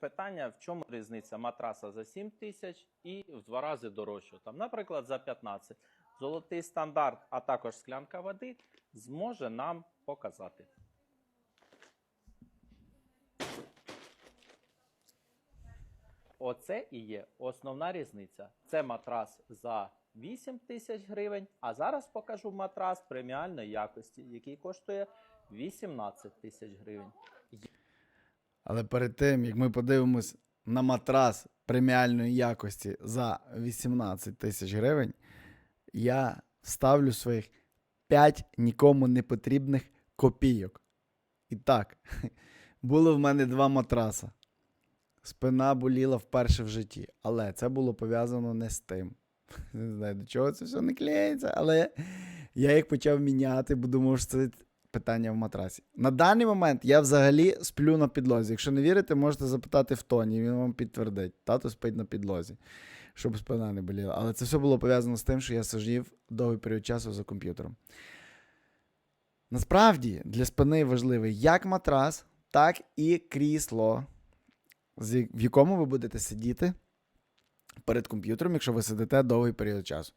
питання, в чому різниця матраса за 7 тисяч і в два рази дорожче. Там, наприклад, за 15. Золотий стандарт, а також склянка води зможе нам показати. Оце і є основна різниця. Це матрас за 8 тисяч гривень, а зараз покажу матрас преміальної якості, який коштує 18 тисяч гривень. Але перед тим, як ми подивимось на матрас преміальної якості за 18 тисяч гривень, я ставлю своїх 5 нікому не потрібних копійок. І так, було в мене два матраса. Спина боліла вперше в житті, але це було пов'язано не з тим. Не знаю, до чого це все не клеїться, але я їх почав міняти, бо думав, що це питання в матрасі. На даний момент я взагалі сплю на підлозі. Якщо не вірите, можете запитати в Тоні, він вам підтвердить. Тато спить на підлозі, щоб спина не боліла. Але це все було пов'язано з тим, що я сидів довгий період часу за комп'ютером. Насправді для спини важливий як матрас, так і крісло, в якому ви будете сидіти перед комп'ютером, якщо ви сидите довгий період часу.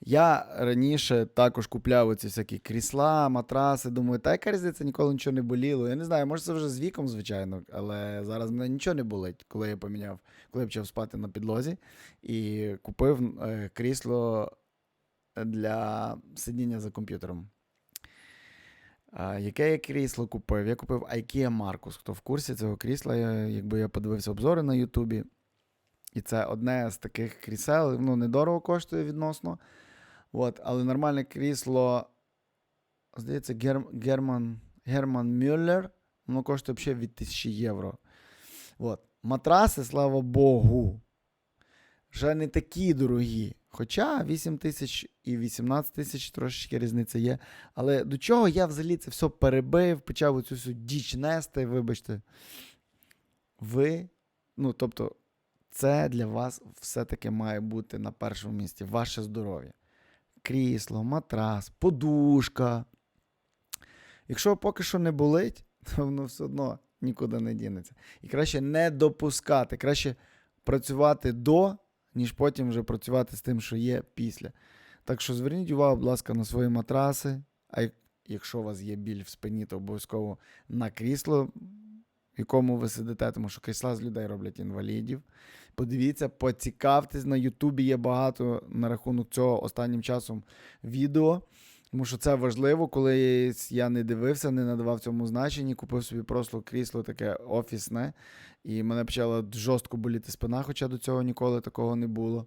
Я раніше також купляв оці всякі крісла, матраси. Думаю, та яка різниця, ніколи нічого не боліло. Я не знаю, може це вже з віком, звичайно, але зараз мене нічого не болить, коли я поміняв, коли я почав спати на підлозі і купив е, крісло для сидіння за комп'ютером. Яке я крісло купив? Я купив IKEA Marcus. Хто в курсі цього крісла, я, якби я подивився обзори на Ютубі. І це одне з таких крісел, ну, недорого коштує відносно. От, але нормальне крісло, здається, Гер, Герман, Герман Мюллер, воно коштує взагалі від 1000 євро. От. Матраси, слава Богу, вже не такі дорогі. Хоча 8 тисяч і 18 тисяч трошечки різниця є. Але до чого я взагалі це все перебив, почав оцю всю діч нести, вибачте. Ви, ну, тобто, це для вас все-таки має бути на першому місці ваше здоров'я. Крісло, матрас, подушка. Якщо поки що не болить, то воно все одно нікуди не дінеться. І краще не допускати, краще працювати до, ніж потім вже працювати з тим, що є після. Так що зверніть увагу, будь ласка, на свої матраси. А якщо у вас є біль в спині, то обов'язково на крісло, в якому ви сидите, тому що крісла з людей роблять інвалідів. Подивіться, поцікавтесь, на Ютубі є багато на рахунок цього останнім часом відео. Тому що це важливо, коли я не дивився, не надавав цьому значення, купив собі просто крісло таке офісне, і мене почала жорстко боліти спина, хоча до цього ніколи такого не було.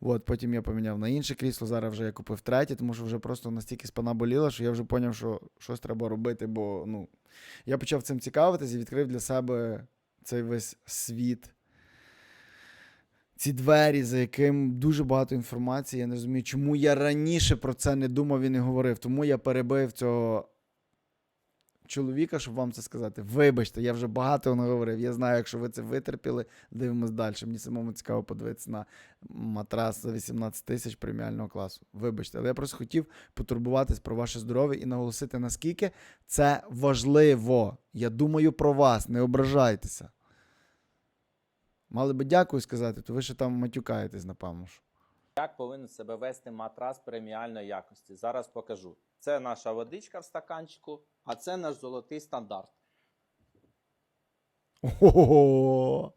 От, потім я поміняв на інше крісло, зараз вже я купив третє, тому що вже просто настільки спина боліла, що я вже зрозумів, що щось треба робити, бо ну, я почав цим цікавитися і відкрив для себе цей весь світ. Ці двері, за яким дуже багато інформації. Я не розумію, чому я раніше про це не думав і не говорив. Тому я перебив цього чоловіка, щоб вам це сказати. Вибачте, я вже багато наговорив. Я знаю, якщо ви це витерпіли, дивимось далі. Мені самому цікаво подивитися на матрас за 18 тисяч преміального класу. Вибачте, але я просто хотів потурбуватись про ваше здоров'я і наголосити, наскільки це важливо. Я думаю про вас, не ображайтеся. Мали би дякую сказати, то ви ще там матюкаєтесь, напевно. ж. Як повинен себе вести матрас преміальної якості? Зараз покажу. Це наша водичка в стаканчику, а це наш золотий стандарт. Ого!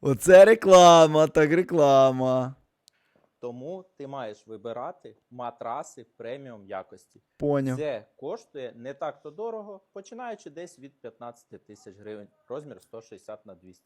Оце реклама, так реклама. Тому ти маєш вибирати матраси преміум якості. Поняв. Це коштує не так то дорого, починаючи десь від 15 тисяч гривень, розмір 160 на 200.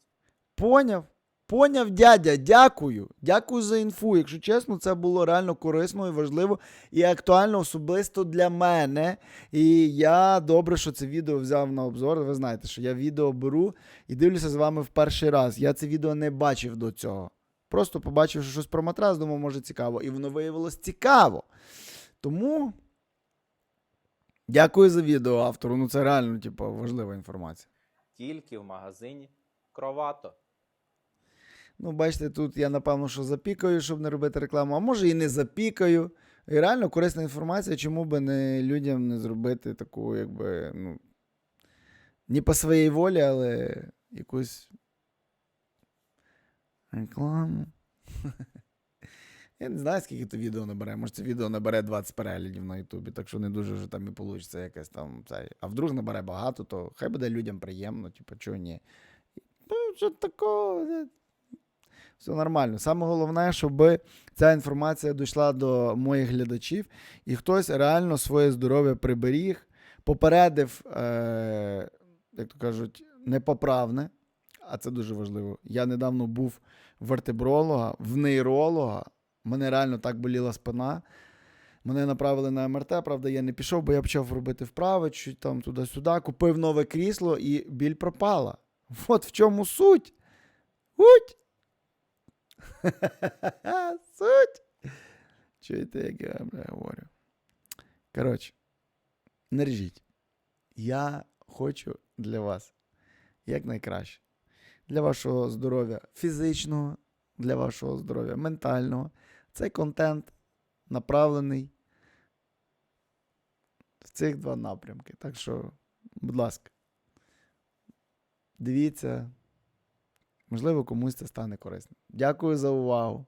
Поняв. Поняв, дядя, дякую. Дякую за інфу. Якщо чесно, це було реально корисно і важливо і актуально особисто для мене. І я добре, що це відео взяв на обзор. Ви знаєте, що я відео беру і дивлюся з вами в перший раз. Я це відео не бачив до цього. Просто побачив, що щось про матрас, думав, може цікаво. І воно виявилось цікаво. Тому дякую за відео автору. Ну це реально, типу, важлива інформація. Тільки в магазині Кровато. Ну, бачите, тут я напевно, що запікаю, щоб не робити рекламу, а може і не запікаю. І реально корисна інформація, чому би не людям не зробити таку, якби, ну, не по своїй волі, але якусь Рекламу. Я не знаю, скільки то відео набере. Може, це відео набере 20 переглядів на Ютубі, так що не дуже вже там і вийде якесь там цей. А вдруг набере багато, то хай буде людям приємно, типу, чого ні. Ну, що такого. Все нормально. Саме головне, щоб ця інформація дійшла до моїх глядачів, і хтось реально своє здоров'я приберіг, попередив, е, як то кажуть, непоправне. А це дуже важливо. Я недавно був в вертебролога, в нейролога. Мене реально так боліла спина. Мене направили на МРТ, правда, я не пішов, бо я почав робити вправи, чуть там туди-сюди, купив нове крісло і біль пропала. От в чому суть. Суть. Суть. Чуєте, як я бля, говорю? Коротше, не режіть. Я хочу для вас якнайкраще. Для вашого здоров'я фізичного, для вашого здоров'я ментального. Цей контент направлений в цих два напрямки. Так що, будь ласка, дивіться, можливо, комусь це стане корисним. Дякую за увагу.